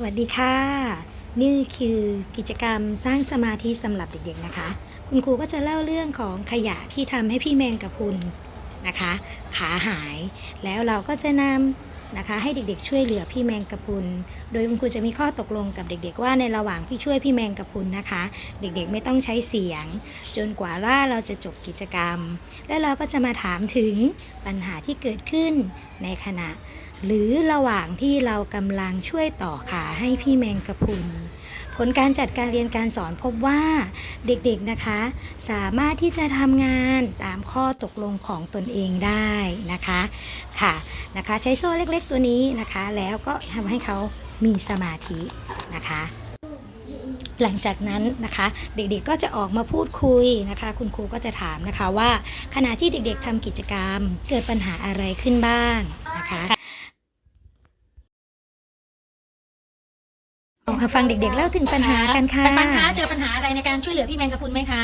สวัสดีค่ะ นี่คือกิจกรรมสร้างสมาธิสำหรับเด็กๆนะคะ คุณครูก็จะเล่าเรื่องของขยะที่ทำให้พี่แมงกะพรุนนะคะ ขาหาย แล้วเราก็จะนำ นะคะ ให้เด็กๆ ช่วยเหลือพี่แมงกะพรุน โดยคุณครูจะมีข้อตกลงกับเด็กๆ ว่าในระหว่างที่ช่วยพี่แมงกะพรุนนะคะ เด็กๆไม่ต้องใช้เสียง จนกว่าว่าเราจะจบกิจกรรม และเราก็จะมาถามถึงปัญหาที่เกิดขึ้นในขณะ หรือระหว่างที่เรากำลังช่วยต่อขาให้พี่แมงกะพรุน ผลการจัดการเรียนการสอนพบว่าเด็กๆนะคะ สามารถที่จะทำงานตามข้อตกลงของตนเองได้นะคะค่ะนะคะ ใช้โซ่เล็กๆตัวนี้นะคะ แล้วก็ทำให้เขามีสมาธินะคะหลังจากนั้นนะคะ เด็กๆก็จะออกมาพูดคุยนะคะ คุณครูก็จะถามนะคะว่าขณะที่เด็กๆทำกิจกรรมเกิดปัญหาอะไรขึ้นบ้างนะคะ มาฟังเด็กๆเล่าถึงปัญหากันค่ะ ปัญหาเจอปัญหาอะไรในการช่วยเหลือพี่แมงกะพรุนไหมคะ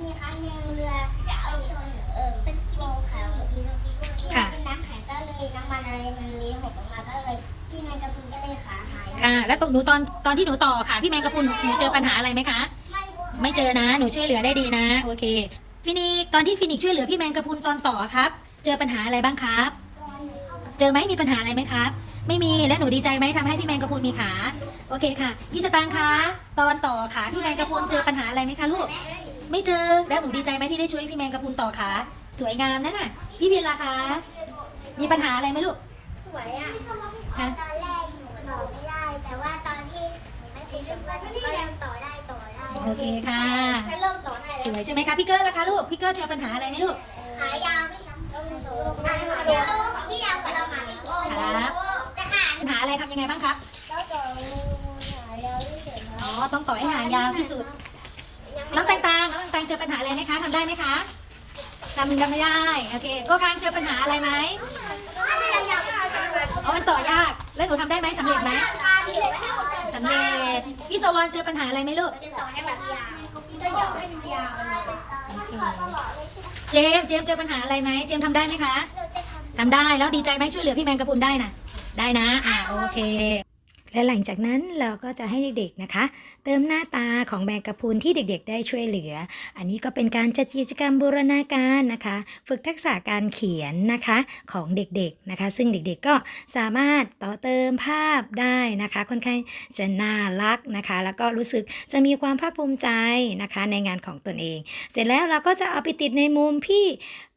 มีครั้งหนึ่งเรือจะเอาชนเออเป็นโปเขาที่เป็นน้ำแข็งก็เลยน้ำมันอะไรมันเลี้หกออกมาก็เลยพี่แมงกะพรุนก็เลยขาหายค่ะ แล้วตกหนูตอนตอนที่หนูต่อค่ะพี่แมงกะพรุนหนูเจอปัญหาอะไรไหมคะ ไม่ไม่เจอนะหนูช่วยเหลือได้ดีนะ โอเคฟินิกตอนที่ฟินิกช่วยเหลือพี่แมงกะพรุนตอนต่อครับ เจอปัญหาอะไรบ้างครับ เจอไหมมีปัญหาอะไรไหมครับ ไม่มีแล้วหนูดีใจไหมทำให้พี่แมงกะพรุนมีขาโอเคค่ะพี่สตางค์คะตอนต่อขาพี่แมงกะพรุนเจอปัญหาอะไรไหมคะลูกไม่เจอแล้วหนูดีใจไหมที่ได้ช่วยพี่แมงกะพรุนต่อขาสวยงามนั่นน่ะพี่พินล่ะคะมีปัญหาอะไรไหมลูกสวยอะตอนแรกหนูต่อไม่ได้ แต่ว่าตอนที่ไม่ติดกับมันก็ยังต่อได้ต่อได้โอเคค่ะฉันเริ่มต่อได้สวยใช่ไหมคะพี่เกอร์ล่ะคะลูกพี่เกอร์เจอปัญหาอะไรไหมลูกขายาวไม่ช้ำต้องโตขายาว ยังไงบ้างครับเราต่อขายาวที่สุดอ๋อต้องต่อให้หางยาวที่สุดน้องแตงตางน้องแตงตางเจอปัญหาอะไรไหมคะทำได้ไหมคะทำทำไม่ได้โอเคโก็ค้างเจอปัญหาอะไรไหมอ๋อมันต่อยากแล้วหนูทำได้ไหมสำเร็จไหมสำเร็จพี่โซวอนเจอปัญหาอะไรไหมลูกเจมส์เจมส์เจอปัญหาอะไรไหมเจมส์ทำได้ไหมคะทำได้แล้วดีใจไหมช่วยเหลือพี่แมงกะพรุนได้นะ ได้นะ อ่าโอเค และหลังจากนั้นเราก็จะให้เด็กๆนะคะ เติมหน้าตาของแมงกะพรุนที่เด็กๆ ได้ช่วยเหลือ อันนี้ก็เป็นการจัดกิจกรรมบูรณาการนะคะ ฝึกทักษะการเขียนนะคะของเด็กๆนะคะ ซึ่งเด็กๆก็สามารถต่อเติมภาพได้นะคะค่อนข้างจะน่ารักนะคะ แล้วก็รู้สึกจะมีความภาคภูมิใจนะคะในงานของตนเอง เสร็จแล้วเราก็จะเอาไปติดในมุมพี่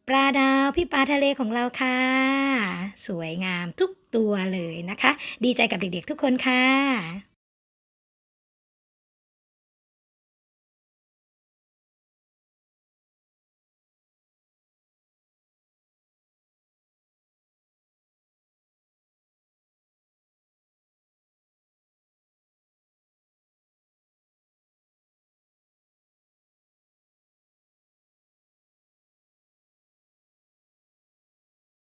ปลาดาวพี่ปลาทะเลของเราค่ะ สวยงามทุกตัวเลยนะคะ ดีใจกับเด็กๆทุกคนค่ะ